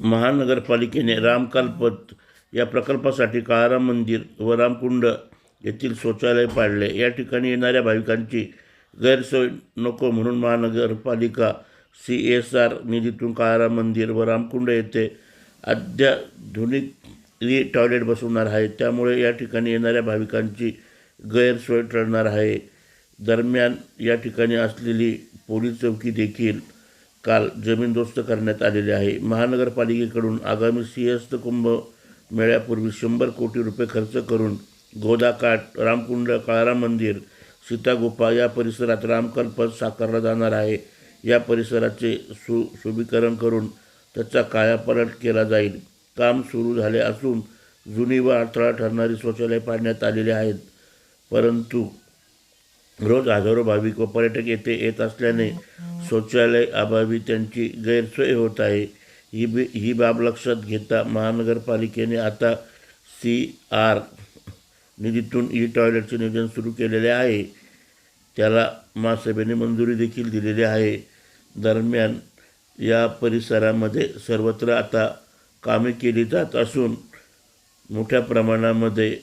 महानगरपालिकेने रामकालपत या प्रकल्पासाठी काळाराम मंदिर व रामकुंड येथील शौचालय पाडले. या ठिकाणी येणाऱ्या भाविकांची गैरसोय नको म्हणून महानगरपालिका सी एस आर निधीतून काळाराम मंदिर व रामकुंड येथे अत्याधुनिक री टॉयलेट बसवणार आहे. त्यामुळे या ठिकाणी येणाऱ्या भाविकांची गैरसोय टळणार आहे. दरम्यान या ठिकाणी असलेली पोलीस चौकी देखील काल जमीनदोस्त करण्यात आलेली आहे. महानगरपालिकेकडून आगामी सिंहस्थ कुंभ मेळ्यापूर्वी शंभर कोटी रुपये खर्च करून गोदाकाठ रामकुंड काळाराम मंदिर सीतागुफा या परिसरात रामकल्प साकारला जाणार आहे. या परिसराचे सु शुभीकरण करून त्याचा कायापलट केला जाईल. काम सुरू झाले असून जुनी व अडथळा ठरणारी शौचालय पाडण्यात आलेली आहेत. परंतु रोज हजारो भाविक व पर्यटक येथे येत असल्याने शौचालय अभावी त्यांची गैरसोय होत आहे. ही बी ही बाब लक्षात घेता महानगरपालिकेने आता सी आर निधीतून ई टॉयलेटचे नियोजन सुरू केलेले आहे. त्याला महासभेने मंजुरी देखील दिलेली आहे. दरम्यान या परिसरामध्ये सर्वत्र आता कामे केली जात असून मोठ्या प्रमाणामध्ये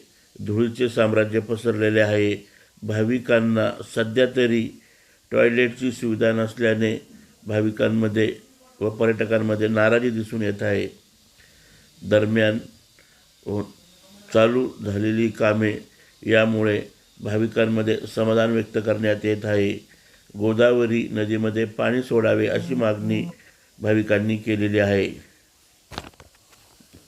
धुळीचे साम्राज्य पसरलेले आहे. भाविकांना सध्या तरी टॉयलेटची सुविधा नसल्याने भाविकांमध्ये व पर्यटकांमध्ये नाराजी दिसून येत आहे. दरम्यान चालू झालेली कामे यामुळे भाविकांमध्ये समाधान व्यक्त करण्यात येत आहे. गोदावरी नदीमध्ये पाणी सोडावे अशी मागणी भाविकांनी केलेली आहे.